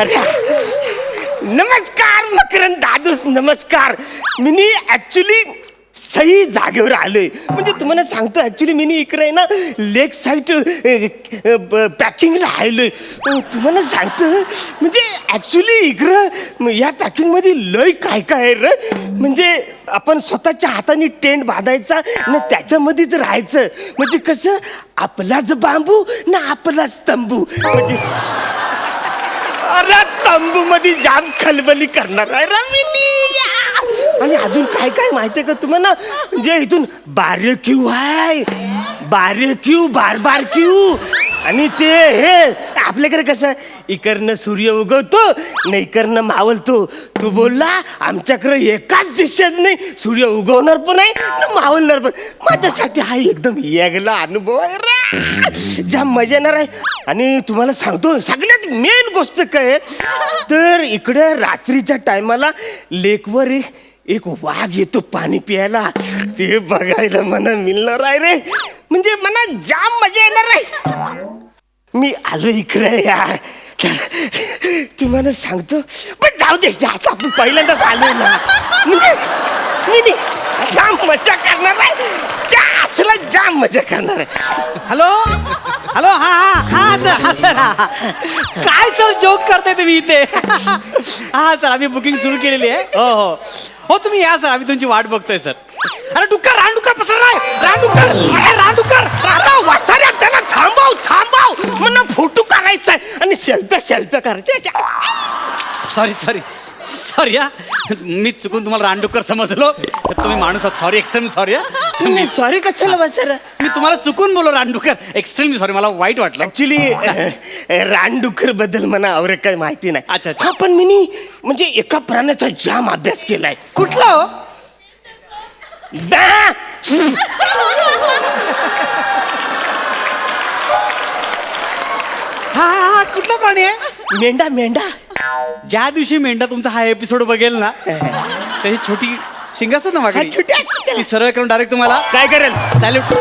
अरे नमस्कार मकरन दादूस नमस्कार. मी ऍक्च्युली सही जागेवर आलोय. म्हणजे तुम्हाला सांगतो ऍक्च्युली मी इकडे आहे ना लेक साईड पॅकिंगला आलोय. तुम्हाला सांगतो म्हणजे ऍक्च्युली इकडं या पॅकिंगमध्ये लय काय काय आहे र. म्हणजे आपण स्वतःच्या हाताने टेंट बांधायचा आणि त्याच्यामध्येच राहायचं. म्हणजे कसं आपलाच बांबू ना आपलाच तंबू. म्हणजे अरे तंबू मध्ये जाम खलबली करणार आहे रे आणि अजून काय काय माहितीये का तुम्हाला? म्हणजे इथून बार्बेक्यू आहे. बार्बेक्यू बार बार क्यू आणि ते हे आपल्याकडे कसं? इकडनं सूर्य उगवतो न इकडनं मावलतो. तू बोलला आमच्याकडे एकाच दिशेत नाही सूर्य उगवणार पण नाही न मावलणार पण. माझ्यासाठी हा एकदम येगला अनुभव आहे रे. जाम मजा येणार आहे. आणि तुम्हाला सांगतो सगळ्यात मेन गोष्ट काय तर इकडे रात्रीच्या टायमाला लेकवर एक वाघ येतो पाणी प्यायला. ते बघायला मला मिळणार आहे रे. म्हणजे मला जाम मजा येणार आहे. मी आलो इकडे यार तुम्हाला सांगतो पण जाऊ दे जास्त आपण पहिल्यांदाच आलो ना. म्हणजे मी नाही जाम मजा करणार आहे. जा असला जाम मजा करणार आहे. हॅलो? हॅलो हा हा हा सर हा सर हा, हा. काय सर जोक करताय तुम्ही इथे? हा सर आम्ही बुकिंग सुरू केलेली आहे. हो हो. हो तुम्ही या सर आम्ही तुमची वाट बघतोय सर. अरे डुक्कर रानडुक्कर पसर नाही रानडुक्कर अरे रानडुक्कर. आता वासाऱ्या त्याला थांबव थांबव मला फोटो काढायचा आहे आणि सेल्फ्या सेल्फ्या करायच्या सॉरी सॉरी सॉरी हा. मी चुकून तुम्हाला रानडुक्कर समजलो. तुम्ही माणूस आहात. सॉरी एक्स्ट्रीम सॉरी हा. मी सॉरी कशाला वासारा मी तुम्हाला चुकून बोलो रानडुक्कर. एक्स्ट्रीम सॉरी मला वाईट वाटलं. ऍक्च्युली रानडुकरबद्दल मला आवड काही माहिती नाही. अच्छा, अच्छा. हा पण मी म्हणजे एका प्राण्याचा जाम अभ्यास केलाय. कुठला हो? बॅ! हा हा हा कुठला प्राणी आहे? मेंढा मेंढा. ज्या दिवशी मेंढा तुमचा हा एपिसोड बघेल ना त्याची छोटी शिंग असतात ना हा, छोटी असते त्याला. ती सरळ करून डायरेक्ट तुम्हाला काय करेल? सॅल्यूट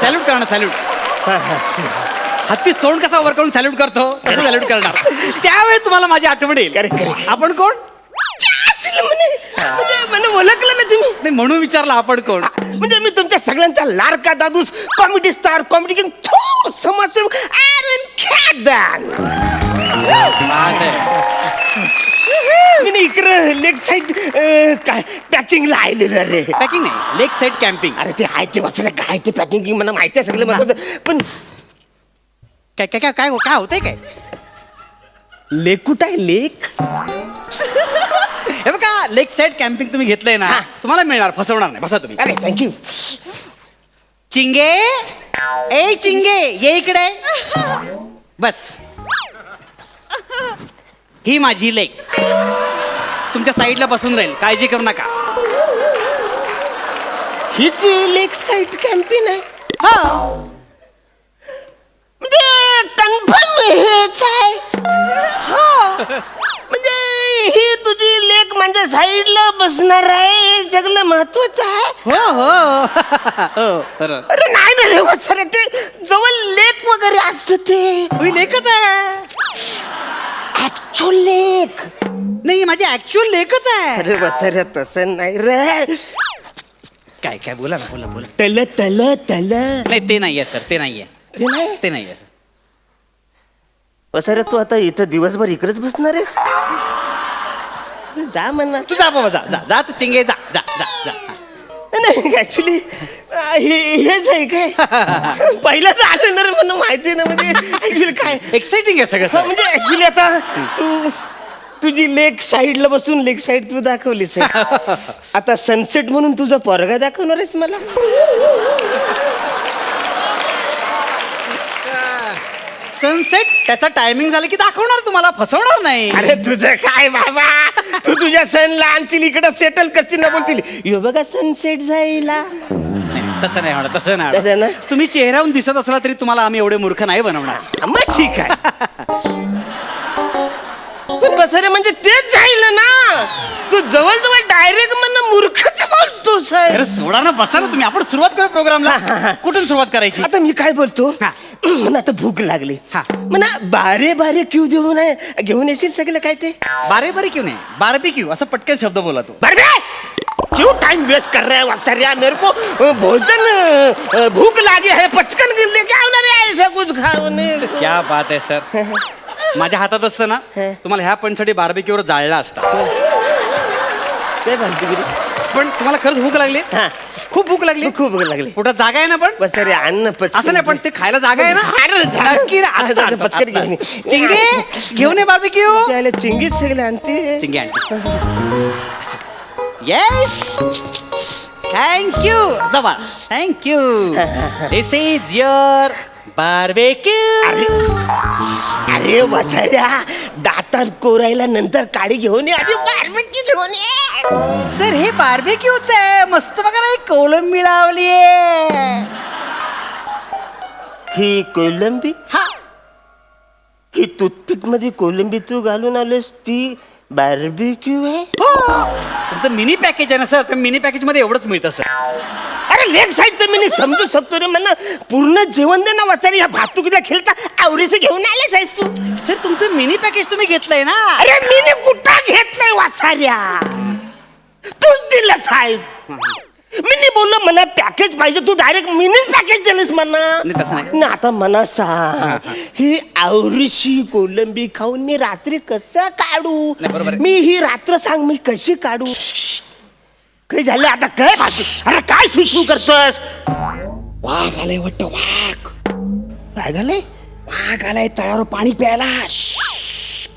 सॅल्यूट करणार सॅल्यूट हत्ती सोंड कसा वर करून सॅल्यूट करतो तसं सॅल्यूट करणार. त्यावेळी तुम्हाला माझी आठवण येईल. Correct. आपण कोण? असलं म्हणे? म्हणजे मला ओळखलं ना तुम्ही. नाही म्हणून विचारलं आपण कोण? म्हणजे मी तुमच्या सगळ्यांचा लाडका Dadus comedy star comedy king थोर समाजसेवक आरन खॅदान मी इकडं लेग साईड काय पॅकिंगला आलेलं रे. पॅकिंग नाही लेक साईड कॅम्पिंग अरे ते आहे ते वाचलं काय ते पॅकिंग मला माहिती आहे सगळं महत्वाचं. पण काय काय काय काय काय होतंय काय? लेक कुठं आहे लेक? हे बघा लेक साईड कॅम्पिंग तुम्ही घेतलंय ना हा. तुम्हाला मिळणार फसवणार नाही. बसा तुम्ही. अरे थँक्यू चिंगे ए चिंगे ये इकडे. बस. ही माझी लेक. तुमच्या साईडला बसून राहील काळजी करू नका. हीच लेक साईड कॅम्पिंग आहे. हा. म्हणजे कन्फर्म हेच आहे. हो. म्हणजे ही तुझी लेक माझ्या साईडला बसणार आहे. हे सगळं महत्वाचं आहे. हो हो. हो अरे नाही ना रे सर ते जवळ लेक वगैरे असत ते. ही लेकच आहे. ऍक्च्युअल लेक. नाही माझी ऍक्च्युअल लेकच आहे. अरे वसर तसं नाही रे. काय काय बोला ना बोला बोला. तल तल तल. नाही ते नाहीये सर ते नाहीये. ते नाही? ते नाहीये सर. वसर तू आता इथं दिवसभर इकडेच बसणार आहेस? जा म्हणा तू जा बाबा जा जा जा तू चिंगे जा जा जा जा. नाही ऍक्च्युली हेच आहे काय? पहिलाच आलं ना रे म्हणून माहिती ना म्हणजे ऍक्च्युली काय? एक्साइटिंग आहे सगळं हा, सर. म्हणजे ऍक्च्युली आता तू तुझी लेक साईडला बसून लेक साईड तू दाखवलीस आहे. आता सनसेट म्हणून तुझा पोरगा दाखवणार आहेस मला? सनसेट त्याचा टायमिंग झालं की दाखवणार तुम्हाला फसवणार नाही. अरे तुझं काय बाबा? तू तुझ्या सनला आणशील इकडे सेटल करतील ना बोलतील. यो बघा सनसेट जाईला नाही, तसं नाही होणार तसं नाही तसं होणार. तुम्ही चेहऱ्याहून दिसत असला तरी तुम्हाला आम्ही एवढे मूर्ख नाही बनवणार. मग ठीक आहे. पण बसरे म्हणजे तेच जाईल ना. तू जवळ जवळ डायरेक्ट म्हणणं मूर्खच बोलतो सर. अरे सोडा ना बसा ना तुम्ही. आपण सुरुवात करू प्रोग्रामला. कुठून सुरुवात करायची? आता मी काय बोलतो? हा. मला आता भूक लागली. हा. म्हणा बारे बारे क्यू देऊन आहे घेऊन येशील सगळं काय ते? बारे बारे क्यों नाही बारबी क्यू असं पटकन शब्द बोला तू. बारबे! क्यों टाइम वेस्ट कर रहे हो वात्सर्या मेरे को अ, भोजन अ, भूख लागी है पचकन लेके आना रे ऐसा कुछ खाओ नहीं क्या बात आहे सर. माझ्या हातात असतं ना तुम्हाला ह्या पॉईंटसाठी बार्बिक्यूवर जाळला असता. काय फालतूगिरी पण तुम्हाला खरंच भूक लागली? हा. खूप भूक लागली? खूप भूक लागली. पोटात जागा आहे ना पण? बस अरे अन्न पचकन असं नाही पण ते खायला जागा आहे ना? जा- नक्की ना. जा- आता- जा- आता- पचकन आता. घेऊन ये. चिंगे घेऊन ये बार्बिक्यू त्याला चिंगीच सगळं आणते. चिंगे येस थँक्यू जवळ. Thank you this is your barbecue. अरे वसाऱ्या दातात कोरायला नंतर काडी घेऊन ये आधी बारबेकी घेऊन ये. सर हे बार्बिक्यूच आहे. मस्त बघा ना कोलंबी लावली ही कोलंबी? हा. ही टूथपिकमध्ये कोलंबी तू घालून आलेस ती बार्बिक्यू आहे? तुमचं मिनी पॅकेज आहे ना सर? त्या मिनी पॅकेजमध्ये एवढंच मिळतं सर. अरे लेग साईडचं मी नाही समजू शकतो रे. म्हणा पूर्ण जेवण दे ना वसारी ह्या भातुकीला खेळता आवरीचं घेऊन आलेस आहेस तू. सर तुमचं मिनी पॅकेज तुम्ही घेतलंय ना? अरे मी ने कुठं घेत नाही वासाऱ्या? तूच दिलं साहेब मी नाही बोललो म्हणा पॅकेज पाहिजे. तू डायरेक्ट मिनी पॅकेज दिलंस म्हणा. नाही, तसं नाही. ना आता म्हणा सांग ही आवरीशी कोलंबी खाऊन मी रात्री कसं काढू? नाही, बरोबर आहे. मी ही रात्र सांग मी कशी काढू? काही झालं आता? काय भाती अरे काय सुसू करतोस वाघ आलाय वाटतं वाघ. वाघ आलाय? वाघ आलाय तळावर पाणी प्यायला.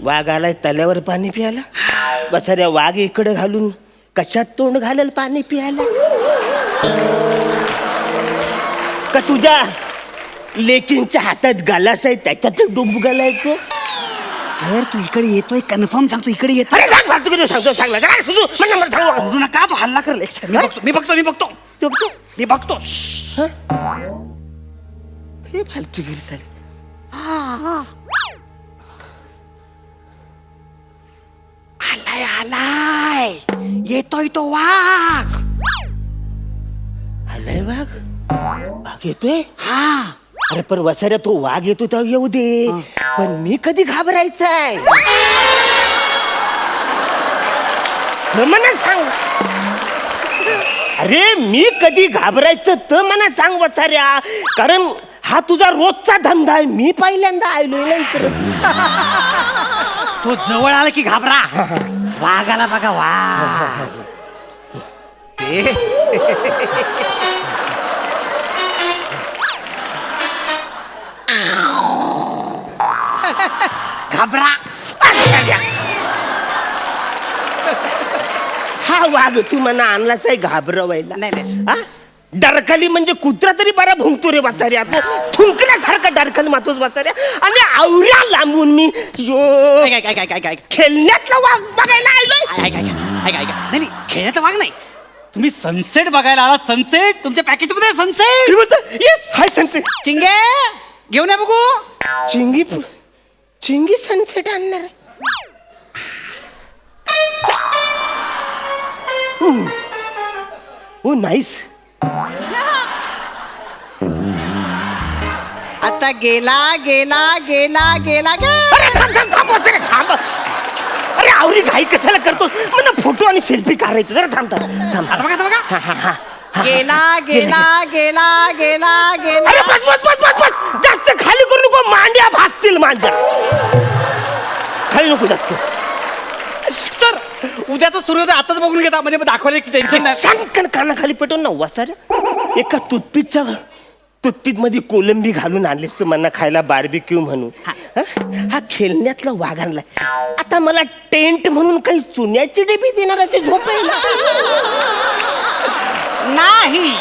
वाघ आलाय तल्यावर पाणी प्यायला. बसाऱ्या वाघ इकडे घालून. कशात तोंड घालेल पाणी प्यायला? का तुझ्या लेकींच्या हातात गालास आहे त्याच्यात डुंब घालाय तो? सर तू इकडे येतोय कन्फर्म सांगतो इकडे येतो अरे सांग फालतू किती सांगतो सांगला काय सुजू मला नंबर सांग बोलू नका तो हल्ला करेल एक सेकंद मी बघतो मी बघतो मी बघतो तू बघतो मी बघतो. हे? फालतू गिरी चालेल आलाय आलाय. येतोय तो वाघ. आलाय वाघ? वाघ येतोय? हा. अरे पण वसाऱ्या तो वाघ येतो तेव्हा येऊ दे. पण मी कधी घाबरायचाय? तर मला सांग. अरे मी कधी घाबरायचं तर मला सांग वसाऱ्या. कारण हा तुझा रोजचा धंदा आहे. मी पहिल्यांदा आलोय ना इकडे. तो जवळ आला की घाबरा. वाघाला बघा वाघ. वाघ तू मला आणलाच आहे घाबरवायला. नाही, नाही. हा? डरकाली म्हणजे कुत्रा तरी बरा भुंकतो रे वाचाऱ्या तो थुंकण्यासारखा डरकाली मातोच वाचाऱ्या आणि आवऱ्या लांबून मी यो ऐक ऐक ऐक ऐक ऐक ऐक. खेळण्यातला वाघ बघायला आलोय. ऐक ऐक ऐक ऐक नाही नाही खेळण्याचा वाघ नाही. तुम्ही सनसेट बघायला आलात. सनसेट तुमच्या पॅकेजमध्ये सनसेट येस हाय सनसेट चिंगे घेऊन या बघू. चिंगी चिंगी सनसेट आणणार ओ नाईस. आता गेला गेला गेला गेला गे. अरे थांब थांब थांब वाचाऱ्या, थांब. अरे आवरी घाई कशाला करतोस? मला फोटो आणि सेल्फी काढायचं जरा थांब थांब थांब. आता बघा आता बघा. हा, हा, हा, हा. गेला गेला गेला गेला अरे गेला बस बस बस बस बस. जास्त खाली करू नको मांड्या भासतील मांड्या. खाली नको जास्त. उद्याचा सूर्योदय आताच बघून घेता म्हणजे मग दाखवायला टेन्शन नाही. सांगकन कानाखाली पेटवून ना वासाऱ्या एका टूथपिकच्या टूथपिकमध्ये कोलंबी घालून आणलीस तू मला खायला बार्बिक्यू म्हणून. हा? हा? खेळण्यातला वाघ आणलाय. आता मला टेंट म्हणून काही चुन्याची डेबी देणार असे झोपायला नाही.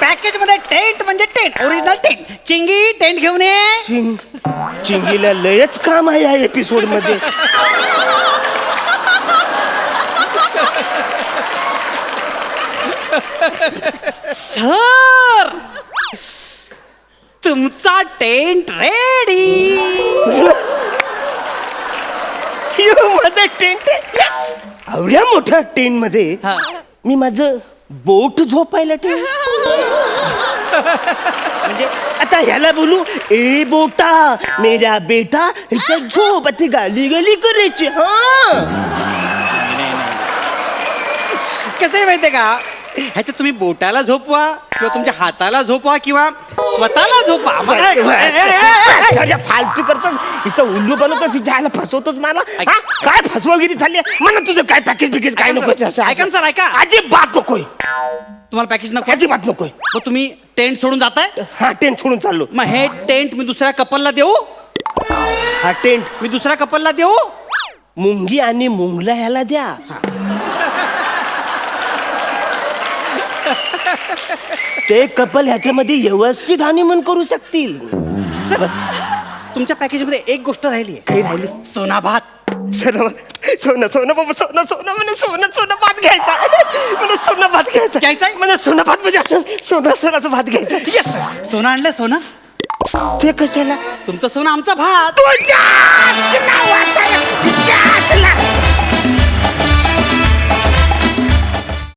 पॅकेजमध्ये टेंट म्हणजे tent original tent. Chingi tent घेऊन ये. चिंग चिंगीला लयच काम आहे या एपिसोडमध्ये. सर तुमचा टेंट रेडी. माझं टेंट एवढ्या मोठ्या टेंटमध्ये हा. मी माझं बोट झोपायला ठेव म्हणजे आता ह्याला बोलू ए बोटा मेरा बेटा ह्याच्या झोप आता गाली गाली करायची. हा. कसं आहे माहितीये का? ह्याच्यात तुम्ही बोटाला झोपवा किंवा तुमच्या हाताला झोपवा किंवा स्वतःला झोपवा. मला- सगळ्या फालतू करतोस. इथं उल्लू बनवतोस आयला फसवतोस मला हा? काय फसवागिरी झाली आहे? म्हणा तुझं काय पॅकेज बिकेज काय नको ऐका ना सर, ऐका. अजिबात नकोय. तुम्हाला पॅकेज नको? अजिबात नकोय. मग तुम्ही टेंट सोडून जाताय? हा टेंट सोडून चाललो. मग हे टेंट मी दुसऱ्या कपलला देऊ? हा टेंट मी दुसऱ्या कपलला देऊ? मुंगी आणि मुंगला ह्याला द्या. ते कपल ह्याच्यामध्ये व्यवस्थित हनीमून करू शकतील. सर तुमच्या पॅकेजमध्ये एक गोष्ट राहिली काही राहिली? सोना भात. सोनं सोनं सोनं बाबा सोनं सोनं म्हणे सोनं सोनं भात घ्यायचा. मला सोनं भात घ्यायचा. घ्यायचाय? मला सोनं भात म्हणजे असं सोनं सोनाचं भात घ्यायचा. येस सोनं आणलं सोनं? ते कशाला? तुमचं सोनं आमचा भात. तुझ्या नावाचं